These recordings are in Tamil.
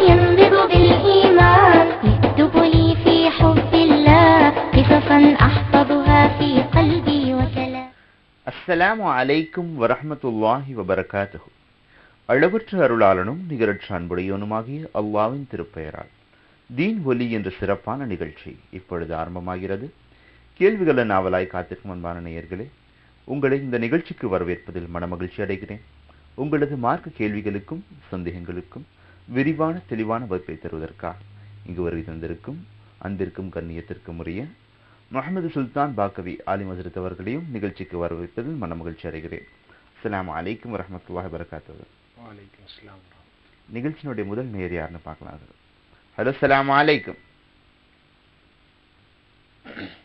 ينبض بالإيمان يكتب لي في حب الله قصصا أحفظها في قلبي وكلام அஸ்ஸலாமு அலைக்கும் வரஹ்மத்துல்லாஹி வபரகாத்துஹு அளவற்ற அருளாளனும் நிகரற்ற அன்புடையவனுமாகிய அல்லாவின் திருப்பெயரால் தீன் ஒலி என்ற சிறப்பான நிகழ்ச்சி இப்பொழுது ஆரம்பமாகிறது கேள்விகள நாவலாய் காத்திருக்கும் அன்பான நேயர்களே உங்களை இந்த நிகழ்ச்சிக்கு வரவேற்பதில் மனமகிழ்ச்சி அடைகிறேன் உங்களது மார்க்க கேள்விகளுக்கும் சந்தேகங்களுக்கும் விரிவான தெளிவான வகுப்பை தருவதற்காக இங்கு வருகை தந்திருக்கும் அன்பிற்கும் கண்ணியத்திற்கும் உரிய முகமது சுல்தான் பாக்கவி ஆலிம் ஹசரத் அவர்களையும் நிகழ்ச்சிக்கு வரவேற்பதில் மனமகிழ்ச்சி அடைகிறேன். அஸ்ஸலாமு அலைக்கும் வலைக்கம் அஸ்ஸலாம். நிகழ்ச்சியினுடைய முதல் நேர் யாருன்னு பார்க்கலாம் ஹலோ அஸ்ஸலாமு அலைக்கும்.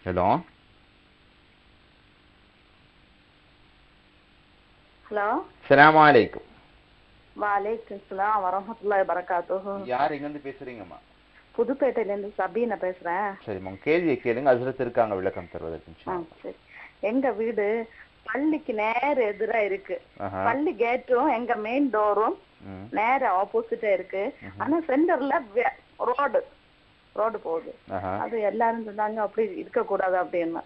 ஹலோ. ஹலோ. அஸ்ஸலாமு அலைக்கும். வலைக்கம் சலாம் வரமத்துல்லாஹி வரகாத்துஹு. யார் எங்கிருந்து பேசுறீங்கம்மா? புதுப்பேட்டையில இருந்து சபீனா பேசுறேன். சரி உங்க கேள்வியை கேளுங்க. ஹசரத் இருக்காங்க விளக்கம் தருவதற்கு எங்க வீடு பள்ளிக்கு நேர எதிரா இருக்கு. பள்ளி கேட்டும் எங்க மெயின் டோரும். நேர ஆப்போசிட்டா இருக்கு. ஆனா சென்டர்ல ரோடு ரோடு போகுது. அது எல்லாரும் சொன்னாங்க அப்படி இருக்க கூடாது அப்படின்னு.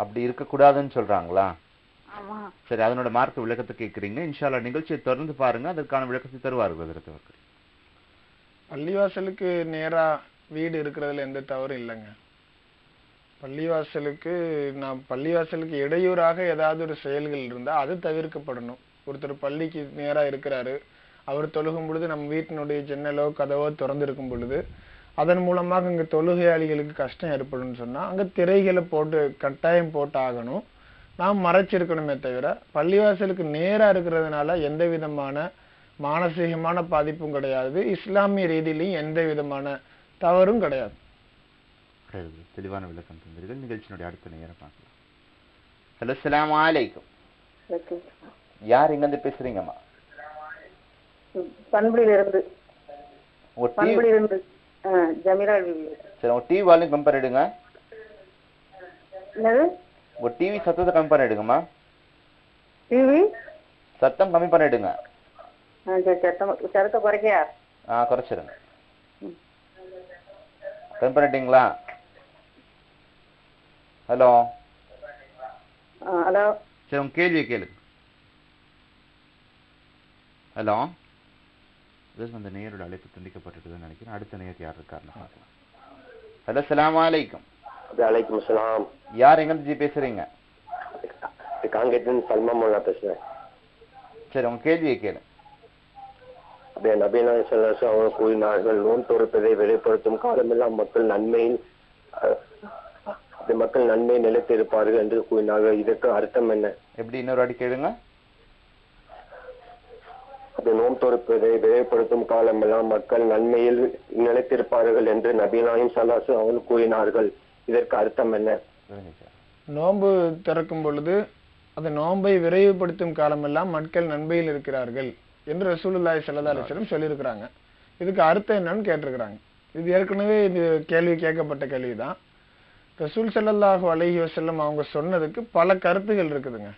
அப்படி இருக்கக்கூடாதுன்னு சொல்றாங்களா? ஆமா சரி அதனோட மார்க்க விளக்கத்தை கேட்குறீங்க இன்ஷால்லா நிகழ்ச்சியை தொடர்ந்து பாருங்க. அதற்கான விளக்கத்தை தருவார்கள் ஹசரத் அவர்கள் பள்ளிவாசலுக்கு நேரா வீடு இருக்கிறதுல எந்த தவறும் இல்லைங்க. பள்ளிவாசலுக்கு நான் பள்ளிவாசலுக்கு இடையூறாக ஏதாவது ஒரு செயல்கள் இருந்தா அது தவிர்க்கப்படணும். ஒருத்தர் பள்ளிக்கு நேரா இருக்கிறாரு. அவர் தொழுகும் பொழுது நம்ம வீட்டினுடைய ஜன்னலோ கதவோ திறந்திருக்கும் பொழுது அதன் மூலமாக அங்க தொழுகையாளிகளுக்கு கஷ்டம் ஏற்படும்னு சொன்னா அங்க திரைகளை போட்டு கட்டாயம் போட்டு ஆகணும் நாம் மறைச்சிருக்கணுமே தவிர பள்ளிவாசலுக்கு நேரா இருக்கிறதுனால எந்த விதமான மானசீகமான பாதிப்பும் கிடையாது. இஸ்லாமிய ரீதியிலையும் எந்த விதமான தவறும் கிடையாது. சரி, தெளிவான விளக்கம் தந்தீர்கள். நிகழ்ச்சியினுடைய அடுத்த நேரம் பார்க்கலாம். ஹலோ அஸ்ஸலாமு அலைக்கும் யார் பேசுறீங்கம்மா? பண்புல இருந்து டிவி பண்புல இருந்து ஜமீரா சரி உங்க டிவி வால்யூம் கம்பேர் எடுங்க. என்னது? உங்க டிவி சத்தத்தை கம்மி பண்ணிடுங்கம்மா. டிவி சத்தம் கம்மி பண்ணிடுங்க. சரத்தை குறைக்கையா? ஆ குறைச்சிருங்க. கம்மி பண்ணிட்டீங்களா? ஹலோ? ஹலோ? சரி உங்க கேள்வியை கேளுங்க ஹலோ? அந்த நேரோட அழைப்பு துண்டிக்கப்பட்டிருக்குதுன்னு நினைக்கிறேன். அடுத்த நேர் யார் இருக்காருன்னு பார்க்கலாம். ஹலோ அஸ்ஸலாமு அலைக்கும். வலைக்கம் சலாம் யார் ஜி பேசுறீங்க? காங்கேட்டின் சல்மா மோல்லா பேசுறேன். சரி உங்க கேள்வியை கேளு. அப்படியே நபீனா செல்லசு அவங்க கூறினார்கள் நோன் தொடுப்பதை வெளிப்படுத்தும் காலமெல்லாம் மக்கள் நன்மையில் மக்கள் நன்மை நிலைத்திருப்பார்கள் என்று கூறினார்கள். இதற்கு அர்த்தம் என்ன? எப்படி இன்னொரு வாட்டி கேளுங்க. அப்படி நோன் தொடுப்பதை வெளிப்படுத்தும் காலமெல்லாம் மக்கள் நன்மையில் நிலைத்திருப்பார்கள் என்று நபீனாயும் சலாசு அவர்கள் கூறினார்கள். இதற்கு அர்த்தம் என்ன? நோன்பு திறக்கும் பொழுது அந்த நோன்பை விரைவுபடுத்தும் காலமெல்லாம் மக்கள் நன்மையில் இருக்கிறார்கள் என்று ரசூலுல்லாய் ஸல்லல்லாஹு சொல்லியிருக்கிறாங்க. இதுக்கு அர்த்தம் என்னன்னு கேட்டிருக்கிறாங்க. இது ஏற்கனவே இது கேள்வி கேட்கப்பட்ட கேள்விதான். ரசூல் ஸல்லல்லாஹு அலஹி வசல்லம் அவங்க சொன்னதுக்கு பல கருத்துகள் இருக்குதுங்க.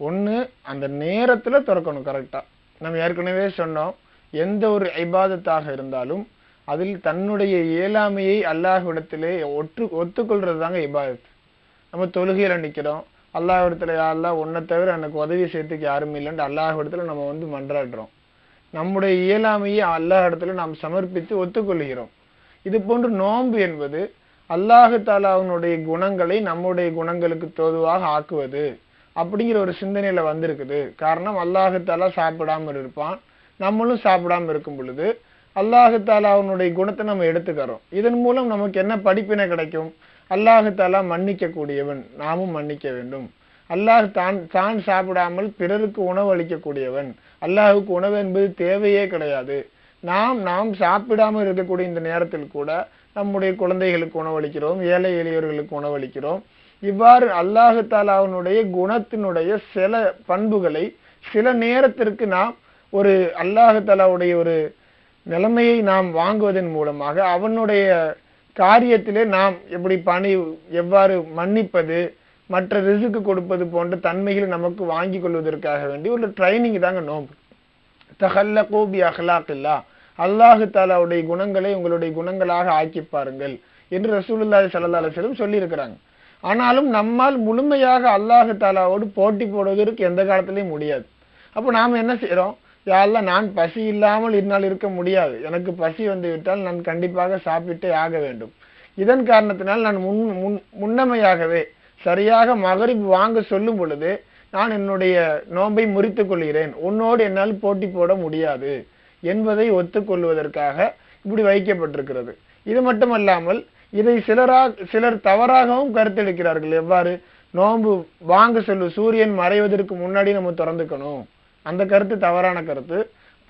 ஒன்று அந்த நேரத்தில் திறக்கணும் கரெக்டாக நம்ம ஏற்கனவே சொன்னோம் எந்த ஒரு ஐபாதத்தாக இருந்தாலும் அதில் தன்னுடைய இயலாமையை அல்லாஹ்விடத்திலே ஒற்று ஒத்துக்கொள்றது தாங்க இபாதத். நம்ம தொழுகையில் நிற்கிறோம் அல்லாஹ் இடத்துல யாரெல்லாம் உன்னை தவிர எனக்கு உதவி செய்யறதுக்கு யாரும் இல்லைன்னு அல்லாஹ் இடத்துல நம்ம வந்து மன்றாடுறோம். நம்முடைய இயலாமையை அல்லாஹ் இடத்துல நாம் சமர்ப்பித்து ஒத்துக்கொள்கிறோம். இது போன்று நோன்பு என்பது அல்லாஹு தாலாவினுடைய குணங்களை நம்முடைய குணங்களுக்கு தோதுவாக ஆக்குவது அப்படிங்கிற ஒரு சிந்தனையில் வந்திருக்குது. காரணம் அல்லாஹு தாலா சாப்பிடாம இருப்பான். நம்மளும் சாப்பிடாம இருக்கும் பொழுது அல்லாஹு அவனுடைய குணத்தை நம்ம எடுத்துக்கிறோம். இதன் மூலம் நமக்கு என்ன படிப்பினை கிடைக்கும்? அல்லாஹு தாலா மன்னிக்க கூடியவன் நாமும் மன்னிக்க வேண்டும். அல்லாஹ் தான் தான் சாப்பிடாமல் பிறருக்கு உணவு அளிக்கக்கூடியவன். அல்லாஹுக்கு உணவு என்பது தேவையே கிடையாது. நாம் நாம் சாப்பிடாமல் இருக்கக்கூடிய இந்த நேரத்தில் கூட நம்முடைய குழந்தைகளுக்கு உணவளிக்கிறோம் ஏழை எளியவர்களுக்கு உணவளிக்கிறோம் இவ்வாறு அல்லாஹு தாலாவினுடைய குணத்தினுடைய சில பண்புகளை சில நேரத்திற்கு நாம் ஒரு அல்லாஹு தாலாவுடைய ஒரு நிலைமையை நாம் வாங்குவதன் மூலமாக அவனுடைய காரியத்திலே நாம் எப்படி பணி எவ்வாறு மன்னிப்பது மற்ற ரிசுக்கு கொடுப்பது போன்ற தன்மைகளை நமக்கு வாங்கி கொள்வதற்காக வேண்டி ஒரு ட்ரைனிங் தாங்க நோன்பு. கோபி பி அஹ்லாக்கில்லா அல்லாஹு தாலாவுடைய குணங்களை உங்களுடைய குணங்களாக ஆக்கி பாருங்கள் என்று ரசூலுல்லாஹி சல்லா அலைஹி சொல்லியிருக்கிறாங்க. ஆனாலும் நம்மால் முழுமையாக அல்லாஹு தாலாவோடு போட்டி போடுவதற்கு எந்த காலத்திலையும் முடியாது. அப்போ நாம் என்ன செய்கிறோம் யாரெல்லாம் நான் பசி இல்லாமல் இருந்தால் இருக்க முடியாது. எனக்கு பசி வந்து விட்டால் நான் கண்டிப்பாக சாப்பிட்டே ஆக வேண்டும். இதன் காரணத்தினால் நான் முன் முன் முன்னமையாகவே சரியாக மகரிப் வாங்க சொல்லும் பொழுது நான் என்னுடைய நோன்பை முறித்து கொள்கிறேன். உன்னோடு என்னால் போட்டி போட முடியாது என்பதை ஒத்துக்கொள்வதற்காக இப்படி வைக்கப்பட்டிருக்கிறது. இது மட்டுமல்லாமல் இதை சிலராக சிலர் தவறாகவும் கருத்தெடுக்கிறார்கள் எவ்வாறு? நோன்பு வாங்க சொல்லு சூரியன் மறைவதற்கு முன்னாடி நம்ம திறந்துக்கணும். அந்த கருத்து தவறான கருத்து.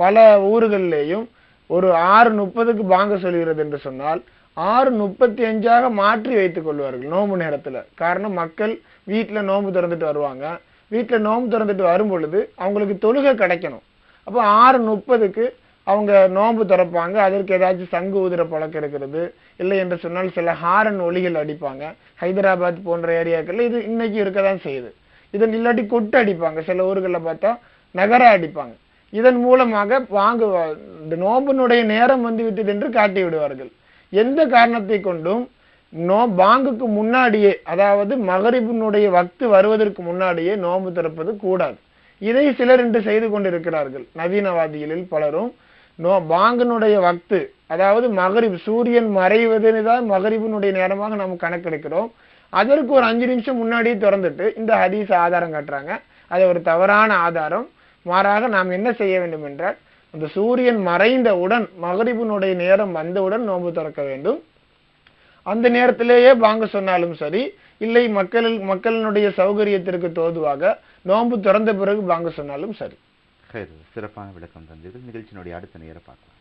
பல ஊர்களிலேயும் ஒரு ஆறு முப்பதுக்கு வாங்க சொல்கிறது என்று சொன்னால் ஆறு முப்பத்தி அஞ்சாக மாற்றி வைத்துக் கொள்வார்கள் நோன்பு நேரத்தில். காரணம் மக்கள் வீட்டில் நோன்பு திறந்துட்டு வருவாங்க. வீட்டில் நோன்பு திறந்துட்டு வரும் பொழுது அவங்களுக்கு தொழுகை கிடைக்கணும். அப்போ ஆறு முப்பதுக்கு அவங்க நோன்பு திறப்பாங்க. அதற்கு ஏதாச்சும் சங்கு ஊதுற பழக்கம் இருக்கிறது. இல்லை என்று சொன்னால் சில ஹாரன் ஒளிகள் அடிப்பாங்க. ஹைதராபாத் போன்ற ஏரியாக்களில் இது இன்னைக்கு இருக்க தான் செய்யுது. இதன் இல்லாட்டி கொட்டு அடிப்பாங்க. சில ஊர்களில் பார்த்தா நகர அடிப்பாங்க. இதன் மூலமாக வாங்கு இந்த நோம்பினுடைய நேரம் வந்து விட்டது என்று காட்டி விடுவார்கள். எந்த காரணத்தை கொண்டும் நோ பாங்குக்கு முன்னாடியே அதாவது மகரிபினுடைய வக்து வருவதற்கு முன்னாடியே நோம்பு திறப்பது கூடாது. இதை சிலர் இன்று செய்து கொண்டிருக்கிறார்கள். நவீனவாதிகளில் பலரும் நோ பாங்கினுடைய வக்து அதாவது மகரிப் சூரியன் மறைவதுன்னு தான் மகரிபினுடைய நேரமாக நாம் கணக்கெடுக்கிறோம். அதற்கு ஒரு அஞ்சு நிமிஷம் முன்னாடியே திறந்துட்டு இந்த ஹதீஸ் ஆதாரம் காட்டுறாங்க. அது ஒரு தவறான ஆதாரம். மாறாக நாம் என்ன செய்ய வேண்டும் என்றால் அந்த சூரியன் மறைந்தவுடன் மகரிபினுடைய நேரம் வந்தவுடன் நோன்பு திறக்க வேண்டும். அந்த நேரத்திலேயே வாங்க சொன்னாலும் சரி இல்லை மக்களில் மக்களினுடைய சௌகரியத்திற்கு தோதுவாக நோன்பு திறந்த பிறகு வாங்க சொன்னாலும் சரி. சிறப்பான விளக்கம் தந்தீர்கள் நிகழ்ச்சியினுடைய அடுத்த நேரம் பார்க்கலாம்.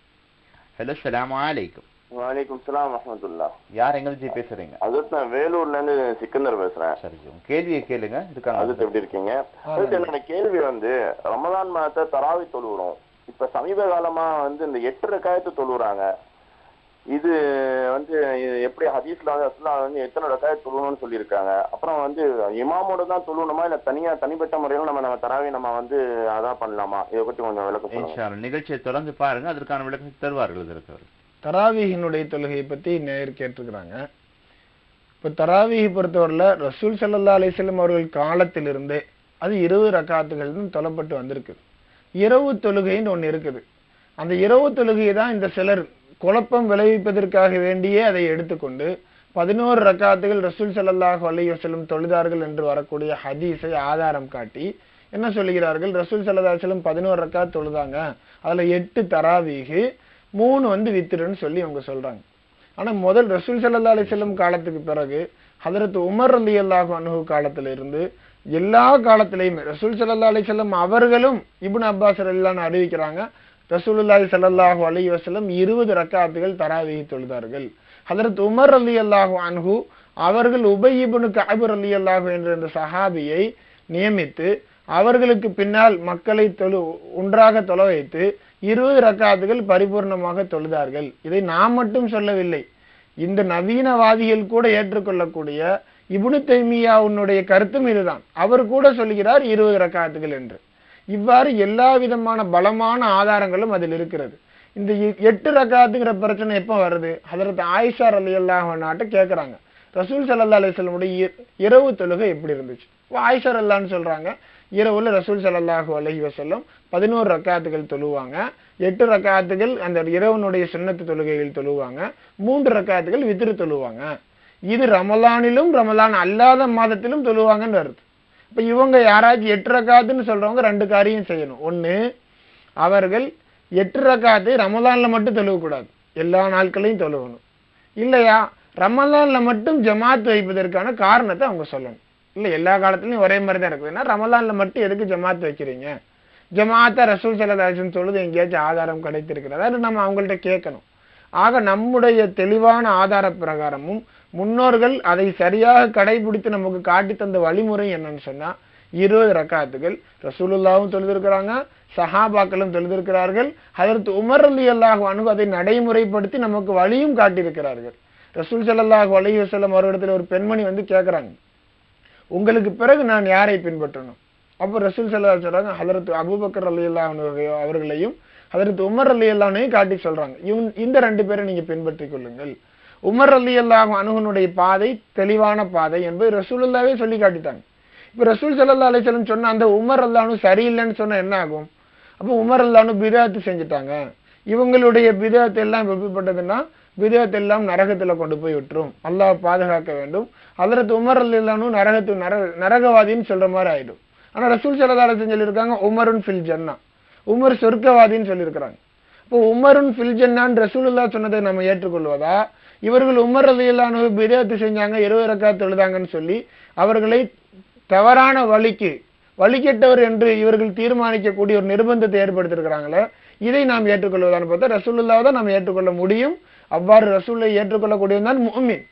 ஹலோ சலாம் அலைக்கும். வலைக்கும் சலாம் வரமத்துல்லா யார் எங்களுக்கு பேசுறீங்க? அதுக்கு நான் வேலூர்ல இருந்து சிக்கந்தர் பேசுறேன். சரி கேள்வியை கேளுங்க. இருக்காங்க அதுக்கு எப்படி இருக்கீங்க? அதுக்கு என்னோட கேள்வி வந்து ரமதான் மாதத்தை தராவி தொழுகிறோம் இப்ப சமீப காலமா வந்து இந்த எட்டு ரக்காயத்து தொழுகிறாங்க இது வந்து எப்படி ஹதீஸ்ல வந்து ரசூலுல்லாஹ் வந்து எத்தனை ரக்காயத்து தொழுகணும்னு சொல்லியிருக்காங்க. அப்புறம் வந்து இமாமோட தான் தொழுகணுமா இல்ல தனியா தனிப்பட்ட முறையில நம்ம நம்ம தராவி நம்ம வந்து அதான் பண்ணலாமா? இதை பத்தி கொஞ்சம் விளக்கம். நிகழ்ச்சியை தொடர்ந்து பாருங்க. அதற்கான விளக்கத்தை தருவார்கள் இதற்கு தராவீகினுடைய தொழுகையை பற்றி நேர் கேட்டிருக்கிறாங்க. இப்போ தராவீகை பொறுத்தவரையில் ரசூல் சல்லா அலிஸ்லம் அவர்கள் காலத்திலிருந்தே அது இருபது ரக்காத்துகள்னு தொல்லப்பட்டு வந்திருக்கு. இரவு தொழுகைன்னு ஒன்று இருக்குது. அந்த இரவு தொழுகையை தான் இந்த சிலர் குழப்பம் விளைவிப்பதற்காக வேண்டியே அதை எடுத்துக்கொண்டு பதினோரு ரக்காத்துகள் ரசூல் சல்லாஹ் அலைஹி தொழுதார்கள் என்று வரக்கூடிய ஹதீஸை ஆதாரம் காட்டி என்ன சொல்லுகிறார்கள்? ரசூல் சல்லா அலைஹி பதினோரு ரக்காத் தொழுதாங்க. அதில் எட்டு தராவீகு மூணு வந்து வித்துருன்னு சொல்லி அவங்க சொல்றாங்க. ஆனா முதல் ரசூல் சல்லா அலி செல்லம் காலத்துக்கு பிறகு ஹதரத் உமர் ரலியல்லாஹு அனுகு காலத்துல இருந்து எல்லா காலத்திலையுமே ரசூல் சல்லா அலி செல்லம் அவர்களும் இப்னு அப்பாஸ் அல்லான்னு அறிவிக்கிறாங்க ரசூலுல்லாஹி சல்லாஹு அலி வஸல்லம் இருபது ரக்காத்துகள் தராவிகி தொழுதார்கள். ஹதரத் உமர் ரலியல்லாஹு அன்ஹு அவர்கள் உபய் இப்னு அலி அல்லாஹு என்ற இந்த சஹாபியை நியமித்து அவர்களுக்கு பின்னால் மக்களை தொழு ஒன்றாக தொலை வைத்து இருபது ரக்காத்துகள் பரிபூர்ணமாக தொழுதார்கள். இதை நாம் மட்டும் சொல்லவில்லை. இந்த நவீனவாதிகள் கூட ஏற்றுக்கொள்ளக்கூடிய யுனுத்தெய்மியா உன்னுடைய கருத்தும் இதுதான். அவர் கூட சொல்கிறார் இருபது ரக்காத்துகள் என்று. இவ்வாறு எல்லா விதமான பலமான ஆதாரங்களும் அதில் இருக்கிறது. இந்த எ- எட்டு ரக்காத்துங்கிற பிரச்சனை எப்போ வருது? ஹதரத் ஆயிஷா ரலியல்லாஹு நாட்ட கேட்குறாங்க ரசூல் சல்லா அலிஸ்லமுடைய இ- இரவு தொழுகை எப்படி இருந்துச்சு? இப்போ ஆயிஷா அல்லான்னு சொல்கிறாங்க இரவுல ரசூல் சல்லாஹு அலஹி வசல்லம் பதினோரு ரக்காத்துகள் தொழுவாங்க. எட்டு ரக்காத்துகள் அந்த இரவனுடைய சின்னத்து தொழுகைகள் தொழுவாங்க. மூன்று ரக்காத்துகள் வித்திரு தொழுவாங்க. இது ரமலானிலும் ரமலான் அல்லாத மாதத்திலும் தொழுவாங்கன்னு வருது இப்போ இவங்க யாராச்சும் எட்டு ரக்காத்துன்னு சொல்றவங்க ரெண்டு காரியம் செய்யணும். ஒன்று அவர்கள் எட்டு ரக்காத்து ரமலானில் மட்டும் தொழுவக்கூடாது. எல்லா நாட்களையும் தொழுவணும். இல்லையா? ரமலானில் மட்டும் ஜமாத் வைப்பதற்கான காரணத்தை அவங்க சொல்லணும். இல்ல எல்லா காலத்துலயும் ஒரே மாதிரி தான் இருக்குதுன்னா ரமலானில் மட்டும் எதுக்கு ஜமாத் வைக்கிறீங்க? ஜமாத்தா ரசூல் சல்லதாசன் சொல்லுது எங்கேயாச்சும் ஆதாரம் கிடைத்திருக்கிறதா. அது நம்ம அவங்கள்ட்ட கேட்கணும். ஆக நம்முடைய தெளிவான ஆதார பிரகாரமும் முன்னோர்கள் அதை சரியாக கடைபிடித்து நமக்கு காட்டி தந்த வழிமுறை என்னன்னு சொன்னா இருபது ரக்காத்துகள் ரசூலுல்லாவும் தொழுதிருக்கிறாங்க சஹாபாக்களும் தொழுதிருக்கிறார்கள் அதற்கு உமர் அலி அல்லாஹ் அதை நடைமுறைப்படுத்தி நமக்கு வழியும் காட்டியிருக்கிறார்கள். ரசூல் ஸல்லல்லாஹு அலைஹி வஸல்லம் அவரிடத்துல ஒரு பெண்மணி வந்து கேட்குறாங்க உங்களுக்கு பிறகு நான் யாரை பின்பற்றணும்? அப்போ ரசூல் ஸல்லல்லாஹு சொல்றாங்க ஹதரத் அபுபக்கர் அலி அன்ஹு அவர்களையும் அதற்கு உமர் அலி அல்லானையும் காட்டி சொல்றாங்க. இவன் இந்த ரெண்டு பேரை நீங்க பின்பற்றிக் கொள்ளுங்கள். உமர் அலி அல்லாஹ் அணுகனுடைய பாதை தெளிவான பாதை என்பது ரசூலுல்லாவே சொல்லி காட்டிட்டாங்க. இப்போ ரசூல் சல்லா அலிசல்லம் சொன்ன அந்த உமர் அல்லானு சரியில்லைன்னு சொன்னால் என்ன ஆகும்? அப்போ உமர் அல்லானு பிதாத்து செஞ்சுட்டாங்க. இவங்களுடைய பிதாத்து எல்லாம் எப்படிப்பட்டதுன்னா விதத்தெல்லாம் எல்லாம் கொண்டு போய் விட்டுரும். அல்லாஹ் பாதுகாக்க வேண்டும். அதற்கு உமர் அல்லானு நரகத்து நர நரகவாதின்னு சொல்கிற மாதிரி ஆயிடும். ஆனால் ரசூல் சல்லா சொல்லியிருக்காங்க உமருன் ஃபில் ஜன்னா. உமர் சொர்க்கவாதின்னு சொல்லியிருக்கிறாங்க. இப்போ உமருன் ஃபில் ஜன்னான்னு ரசூலுல்லா சொன்னதை நம்ம ஏற்றுக்கொள்வதா? இவர்கள் உமர் அலியல்லானு பிதாத்து செஞ்சாங்க இருபது ரக்கா தொழுதாங்கன்னு சொல்லி அவர்களை தவறான வழிக்கு வழிகெட்டவர் என்று இவர்கள் தீர்மானிக்கக்கூடிய ஒரு நிர்பந்தத்தை ஏற்படுத்தியிருக்கிறாங்களே இதை நாம் ஏற்றுக்கொள்வதான்னு பார்த்தா ரசூலுல்லாவை தான் நாம் ஏற்றுக்கொள்ள முடியும். அவ்வாறு ரசூலை ஏற்றுக்கொள்ளக்கூடியவன் தான் முஹ்மின்.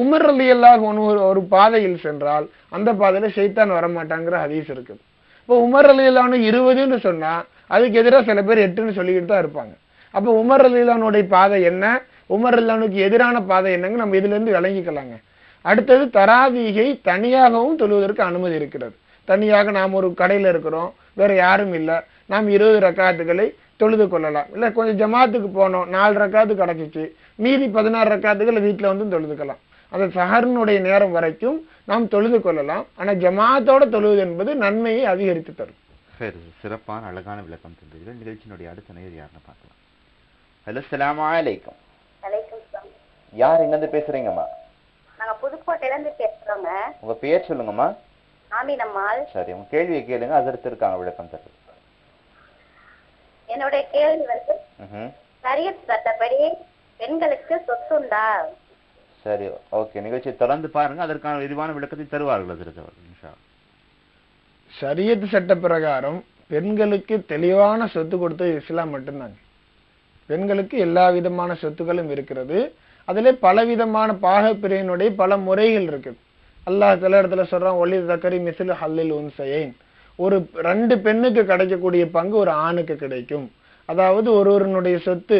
உமர் அலி அல்லாஹ் ஒரு ஒரு பாதையில் சென்றால் அந்த பாதையில் ஷைத்தான் வரமாட்டாங்கிற ஹதீஸ் இருக்கு. இப்போ உமர் அலி அல்லான்னு இருபதுன்னு சொன்னால் அதுக்கு எதிராக சில பேர் எட்டுன்னு சொல்லிக்கிட்டு தான் இருப்பாங்க. அப்போ உமர் அலி அல்லானுடைய பாதை என்ன? உமர் அல்லானுக்கு எதிரான பாதை என்னங்க? நம்ம இதுலேருந்து விளங்கிக்கலாங்க. அடுத்தது தராவீகை தனியாகவும் தொழுவதற்கு அனுமதி இருக்கிறது. தனியாக நாம் ஒரு கடையில் இருக்கிறோம் வேறு யாரும் இல்லை. நாம் இருபது ரக்காத்துக்களை தொழுது கொள்ளலாம். இல்லை கொஞ்சம் ஜமாத்துக்கு போனோம் நாலு ரக்காத்து கிடைச்சிச்சு மீதி பதினாறு ரக்காத்துக்களை வீட்டில் வந்து தொழுதுக்கலாம். அந்த சஹரனுடைய நேரம் வரைக்கும் நாம் தொழுது கொள்ளலாம். ஆனா ஜமாத்தோட தொழுவது என்பது நன்மையை அதிகரித்து தரும். சரி சிறப்பான அழகான விளக்கம் தந்தீர்கள். நிகழ்ச்சியினுடைய அடுத்த நேர் யாருன்னு பார்க்கலாம். ஹலோ சலாம் அலைக்கும். யார் எங்கேருந்து பேசுறீங்கம்மா? நாங்க புதுக்கோட்டையில இருந்து பேசுறோங்க. உங்க பெயர் சொல்லுங்கம்மா. சரி உங்க கேள்வியை கேளுங்க. அதற்கு இருக்காங்க விளக்கம் தருது. என்னுடைய கேள்வி வந்து. சரியத் சட்டப்படி பெண்களுக்கு சொத்துண்டா. சரி ஓகே. நிகழ்ச்சியை தொடர்ந்து பாருங்க. அதற்கான விரிவான விளக்கத்தை தருவார்கள் அதற்கு அவர்கள் இன்ஷா அல்லாஹ். ஷரியத் சட்ட பிரகாரம் பெண்களுக்கு தெளிவான சொத்து கொடுத்தது இஸ்லாம் மட்டும்தாங்க. பெண்களுக்கு எல்லா விதமான சொத்துக்களும் இருக்கிறது. அதிலே பலவிதமான பாகப்பிரிவினுடைய பல முறைகள் இருக்குது. அல்லாஹ் சில இடத்துல சொல்றான் ஒளி தக்கரி மிசில் ஹல்லில் உன்சையேன். ஒரு ரெண்டு பெண்ணுக்கு கிடைக்கக்கூடிய பங்கு ஒரு ஆணுக்கு கிடைக்கும். அதாவது ஒருவருனுடைய சொத்து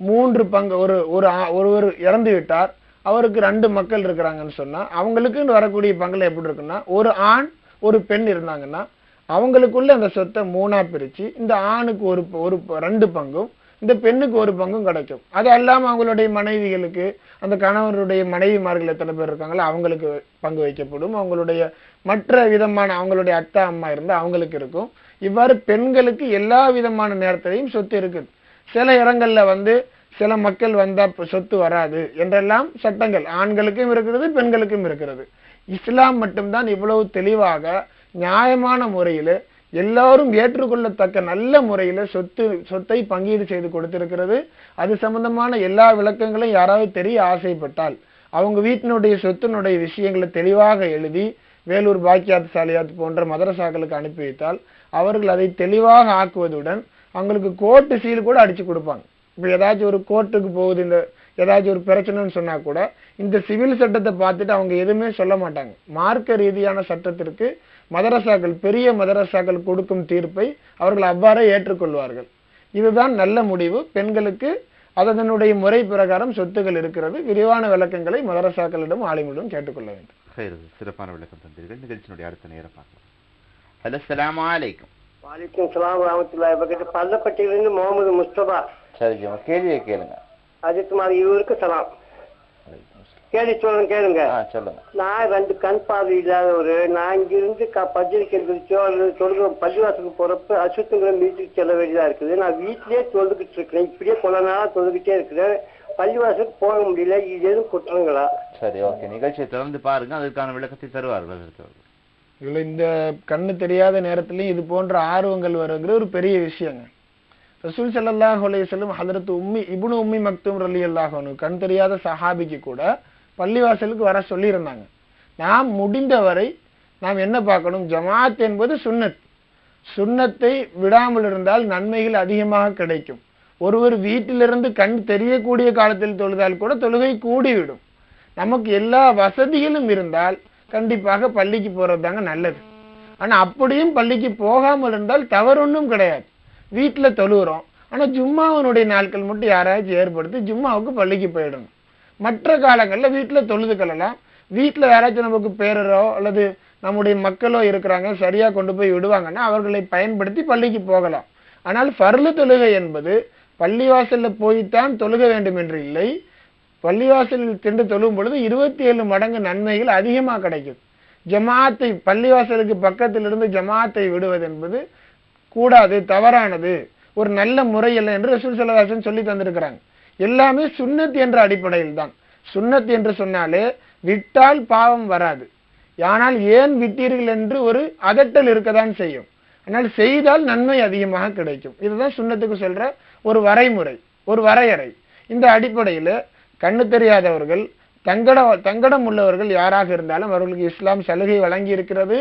மூன்று பங்கு ஒரு ஒரு ஆ- ஒருவர் இறந்து விட்டார் அவருக்கு ரெண்டு மக்கள் இருக்கிறாங்கன்னு சொன்னால் அவங்களுக்குன்னு வரக்கூடிய பங்குல எப்படி இருக்குன்னா ஒரு ஆண் ஒரு பெண் இருந்தாங்கன்னா அவங்களுக்குள்ள அந்த சொத்தை மூணா பிரித்து இந்த ஆணுக்கு ஒரு ப- ஒரு ரெண்டு பங்கும் இந்த பெண்ணுக்கு ஒரு பங்கும் கிடைக்கும். அது அல்லாமல் அவங்களுடைய மனைவிகளுக்கு அந்த கணவருடைய மனைவிமார்கள் எத்தனை பேர் இருக்காங்களோ அவங்களுக்கு பங்கு வைக்கப்படும். அவங்களுடைய மற்ற விதமான அவங்களுடைய அத்தா அம்மா இருந்தால் அவங்களுக்கு இருக்கும். இவ்வாறு பெண்களுக்கு எல்லா விதமான நேரத்திலையும் சொத்து இருக்குது. சில இடங்களில் வந்து சில மக்கள் வந்தால் சொத்து வராது என்றெல்லாம் சட்டங்கள் ஆண்களுக்கும் இருக்கிறது பெண்களுக்கும் இருக்கிறது. இஸ்லாம் மட்டும்தான் இவ்வளவு தெளிவாக நியாயமான முறையில் எல்லாரும் ஏற்றுக்கொள்ளத்தக்க நல்ல முறையில் சொத்து சொத்தை பங்கீடு செய்து கொடுத்திருக்கிறது. அது சம்பந்தமான எல்லா விளக்கங்களும் யாராவது தெரிய ஆசைப்பட்டால் அவங்க வீட்டினுடைய சொத்தினுடைய விஷயங்களை தெளிவாக எழுதி வேலூர் பாக்கியாத் சாலியாத் போன்ற மதரசாக்களுக்கு அனுப்பி வைத்தால் அவர்கள் அதை தெளிவாக ஆக்குவதுடன் அவங்களுக்கு கோர்ட்டு சீல் கூட அடிச்சு கொடுப்பாங்க. இப்போ ஏதாச்சும் ஒரு கோர்ட்டுக்கு போகுது இந்த ஏதாச்சும் ஒரு பிரச்சனைன்னு சொன்னால் கூட இந்த சிவில் சட்டத்தை பார்த்துட்டு அவங்க எதுவுமே சொல்ல மாட்டாங்க. மார்க்க ரீதியான சட்டத்திற்கு மதரசாக்கள் பெரிய மதரசாக்கள் கொடுக்கும் தீர்ப்பை அவர்கள் அவ்வாறே ஏற்றுக்கொள்வார்கள். இதுதான் நல்ல முடிவு. பெண்களுக்கு அதனுடைய முறை பிரகாரம் சொத்துகள் இருக்கிறது. விரிவான விளக்கங்களை மதரசாக்களிடம் ஆளுங்களிடம் கேட்டுக்கொள்ள வேண்டும். சரி சிறப்பான விளக்கம் தந்தீர்கள். நிகழ்ச்சியினுடைய அடுத்த நேரம் பார்க்கலாம். ஹலோ சலாம் அலைக்கும். வாலிக்கும் சலாம் வரமத்துல்லாஹி வபரகாத்துஹு. பள்ளப்பட்டியிலிருந்து முகமது முஸ்தபா. சரி ஜி, உங்க கேள்வியை கேளுங்க. அதுக்கு மாதிரி இவருக்கு சலாம். கேள்வி சொல்லுங்க கேளுங்க. சொல்லுங்க. நான் ரெண்டு கண் பார்வை இல்லாதவர் நான் இங்கிருந்து க பஜ்ரிக்கு எழுந்திரிச்சோ அல்லது தொழுக பள்ளிவாசலுக்கு போறப்ப அசுத்தங்கிற மீட்டுக்கு செல்ல வேண்டியதா இருக்குது. நான் வீட்டிலேயே தொழுதுகிட்டு இருக்கிறேன். இப்படியே கொஞ்ச நாளா தொழுதுகிட்டே இருக்கிறேன். பள்ளிவாசலுக்கு போக முடியல. இது எதுவும் குற்றங்களா? சரி ஓகே. நிகழ்ச்சியை தொடர்ந்து பாருங்க. அதற்கான விளக்கத்தை தருவார்கள் இதுல இந்த கண்ணு தெரியாத நேரத்திலையும் இது போன்ற ஆர்வங்கள் வருகிற ஒரு பெரிய விஷயங்க. ரசூல் ஸல்லல்லாஹு அலைஹி வஸல்லம் ஹதரத் உம்மி இப்னு உம்மி மக்தூம் ரலியல்லாஹு அன்ஹு கண் தெரியாத சஹாபிக்கு கூட பள்ளிவாசலுக்கு வர சொல்லியிருந்தாங்க. நாம் முடிந்தவரை நாம் என்ன பார்க்கணும்? ஜமாத் என்பது சுண்ணத். சுண்ணத்தை விடாமல் இருந்தால் நன்மைகள் அதிகமாக கிடைக்கும். ஒருவர் வீட்டிலிருந்து கண் தெரியக்கூடிய காலத்தில் தொழுதால் கூட தொழுகை கூடிவிடும். நமக்கு எல்லா வசதிகளும் இருந்தால் கண்டிப்பாக பள்ளிக்கு போகிறது தாங்க நல்லது. ஆனால் அப்படியும் பள்ளிக்கு போகாமல் இருந்தால் தவறொன்றும் கிடையாது. வீட்டில் தொழுகிறோம். ஆனால் ஜும்மாவனுடைய நாட்கள் மட்டும் யாராச்சும் ஏற்படுத்தி ஜும்மாவுக்கு பள்ளிக்கு போயிடணும். மற்ற காலங்களில் வீட்டில் தொழுது கொள்ளலாம் வீட்டில் யாராச்சும் நமக்கு பேரரோ அல்லது நம்முடைய மக்களோ இருக்கிறாங்க சரியாக கொண்டு போய் விடுவாங்கன்னா அவர்களை பயன்படுத்தி பள்ளிக்கு போகலாம் ஆனால் ஃபர்லு தொழுகை என்பது பள்ளிவாசலில் போய்த்தான் தொழுக வேண்டும் என்று இல்லை. பள்ளிவாசலில் சென்று தொழும் பொழுது இருபத்தி ஏழு மடங்கு நன்மைகள் அதிகமாக கிடைக்கும். ஜமாத்தை பள்ளிவாசலுக்கு பக்கத்தில் இருந்து ஜமாத்தை விடுவது என்பது கூடாது தவறானது. ஒரு நல்ல முறை என்று ரசூல் சல்லாஹன் சொல்லி தந்திருக்கிறாங்க. எல்லாமே சுண்ணத் என்ற அடிப்படையில் தான் சுண்ணத் என்று சொன்னாலே விட்டால் பாவம் வராது. ஆனால் ஏன் விட்டீர்கள் என்று ஒரு அதட்டல் இருக்கதான் செய்யும். ஆனால் செய்தால் நன்மை அதிகமாக கிடைக்கும். இதுதான் சுண்ணத்துக்கு சொல்ற ஒரு வரைமுறை ஒரு வரையறை. இந்த அடிப்படையில் கண்ணு தெரியாதவர்கள் தங்கட தங்கடம் உள்ளவர்கள் யாராக இருந்தாலும் அவர்களுக்கு இஸ்லாம் சலுகை வழங்கி இருக்கிறது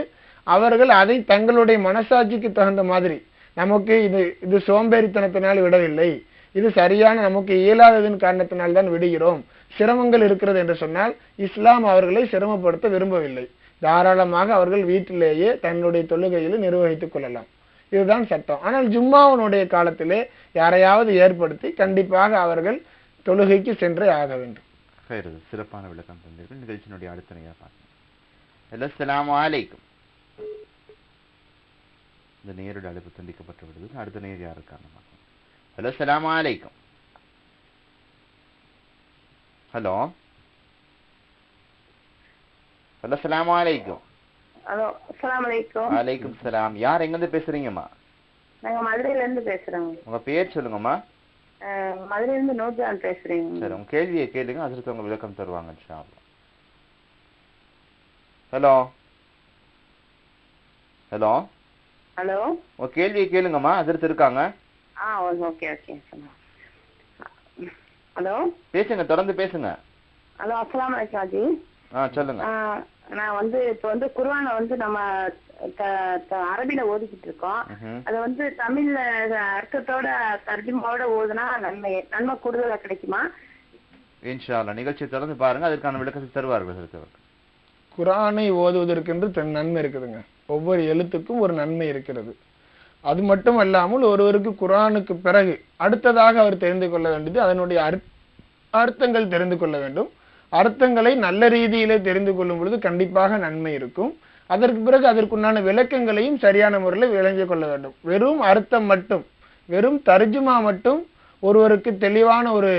அவர்கள் அதை தங்களுடைய மனசாட்சிக்கு தகுந்த மாதிரி நமக்கு இது இது சோம்பேறித்தனத்தினால் விடவில்லை. இது சரியான நமக்கு இயலாததின் காரணத்தினால் தான் விடுகிறோம். சிரமங்கள் இருக்கிறது என்று சொன்னால் இஸ்லாம் அவர்களை சிரமப்படுத்த விரும்பவில்லை. தாராளமாக அவர்கள் வீட்டிலேயே தன்னுடைய தொழுகையில் நிர்வகித்துக் கொள்ளலாம். இதுதான் சட்டம். ஆனால் ஜும்மாவனுடைய காலத்திலே யாரையாவது ஏற்படுத்தி கண்டிப்பாக அவர்கள் தொழுகைக்கு சென்றே ஆக வேண்டும். சிறப்பான விளக்கம் தந்தீர்கள். நிகழ்ச்சியினுடைய அடுத்த நேரம் பார்க்கலாம் ஹலோ அஸ்ஸலாமு இந்த நேரடி அழைப்பு துண்டிக்கப்பட்டு விடுது அடுத்த நேர் யாருக்கான ஹலோ அஸ்ஸலாமு அலைக்கும் ஹலோ ஹலோ அஸ்ஸலாமு அலைக்கும் ஹலோ அஸ்ஸலாமு அலைக்கும் வலைக்கும் சலாம் யார் எங்கிருந்து பேசுறீங்கம்மா? நாங்க மதுரையில இருந்து பேசுறோங்க. உங்க பேர் சொல்லுங்கம்மா. மதுரையில இருந்து நூர்ஜான் பேசுறேங்க. சரி உங்க கேள்வியை கேளுங்க அதற்கு உங்க விளக்கம் தருவாங்க இன்ஷா ஹலோ ஹலோ ஹலோ உங்க கேள்வியை கேளுங்கம்மா அதிர்த்து இருக்காங்க. ஆ ஓகே ஓகே ஹலோ? பேசுங்க தொடர்ந்து பேசுங்க. ஹலோ அஸ்ஸலாமு அலைக்கும் அஜி ஆ சொல்லுங்க. நான் வந்து இப்போ வந்து குர்ஆனை வந்து நம்ம த- த- அரபில ஓதிக்கிட்டு இருக்கோம். அது வந்து தமிழ்ல அர்த்தத்தோட தர்ஜுமாவோட ஓதுனா நன்மை நன்மை கூடுதலா கிடைக்குமா? இன்ஷா அல்லாஹ் நிகழ்ச்சியை தொடர்ந்து பாருங்க. அதற்கான விளக்கத்தை தருவார்கள் அடுத்தவர் குரானை ஓதுவதற்கென்று தன் நன்மை இருக்குதுங்க. ஒவ்வொரு எழுத்துக்கும் ஒரு நன்மை இருக்கிறது. அது மட்டும் அல்லாமல் ஒருவருக்கு குரானுக்கு பிறகு அடுத்ததாக அவர் தெரிந்து கொள்ள வேண்டியது அதனுடைய அர்த்தங்கள் தெரிந்து கொள்ள வேண்டும். அர்த்தங்களை நல்ல ரீதியிலே தெரிந்து கொள்ளும் பொழுது கண்டிப்பாக நன்மை இருக்கும். அதற்கு பிறகு அதற்குண்டான விளக்கங்களையும் சரியான முறையில் விளங்கி கொள்ள வேண்டும். வெறும் அர்த்தம் மட்டும் வெறும் தர்ஜுமா மட்டும் ஒருவருக்கு தெளிவான ஒரு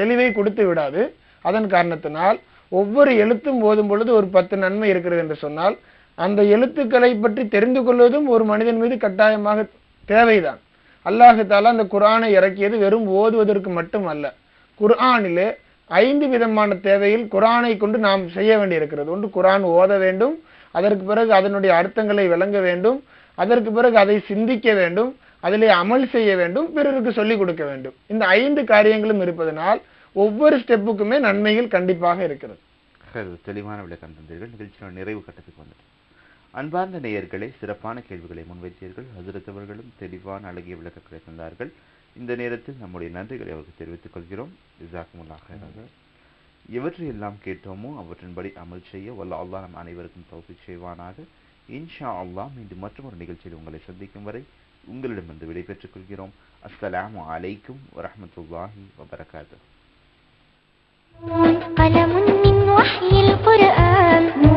தெளிவை கொடுத்து விடாது. அதன் காரணத்தினால் ஒவ்வொரு எழுத்தும் போதும் பொழுது ஒரு பத்து நன்மை இருக்கிறது என்று சொன்னால் அந்த எழுத்துக்களை பற்றி தெரிந்து கொள்வதும் ஒரு மனிதன் மீது கட்டாயமாக தேவைதான். அல்லாஹு தாலா அந்த குரானை இறக்கியது வெறும் ஓதுவதற்கு மட்டும் அல்ல குர்ஆனிலே ஐந்து விதமான தேவையில் குரானை கொண்டு நாம் செய்ய வேண்டியிருக்கிறது. ஒன்று குரான் ஓத வேண்டும் அதற்கு பிறகு அதனுடைய அர்த்தங்களை விளங்க வேண்டும் அதற்கு பிறகு அதை சிந்திக்க வேண்டும் அதிலே அமல் செய்ய வேண்டும் பிறருக்கு சொல்லிக் கொடுக்க வேண்டும். இந்த ஐந்து காரியங்களும் இருப்பதனால் ஒவ்வொரு ஸ்டெப்புக்குமே நன்மைகள் கண்டிப்பாக இருக்கிறது. தெளிவான விளக்கம் தந்தீர்கள். நிகழ்ச்சியோட நிறைவு கட்டத்துக்கு வந்துட்டு அன்பார்ந்த நேயர்களே சிறப்பான கேள்விகளை முன்வைத்தீர்கள். ஹசரத் அவர்களும் தெளிவான அழகிய விளக்கங்களை தந்தார்கள். இந்த நேரத்தில் நம்முடைய நன்றிகளை அவருக்கு தெரிவித்துக் கொள்கிறோம். இசாக்குமுல்லாக எவற்றையெல்லாம் கேட்டோமோ அவற்றின்படி அமல் செய்ய வல்ல அல்லா நம் அனைவருக்கும் தௌசி செய்வானாக. இன்ஷா அல்லா மீண்டும் மற்றொரு நிகழ்ச்சியில் உங்களை சந்திக்கும் வரை உங்களிடமிருந்து விடைபெற்றுக் கொள்கிறோம். அஸ்லாம் அலைக்கும் வரமத்துல்லாஹி வபரகாத்து. قلم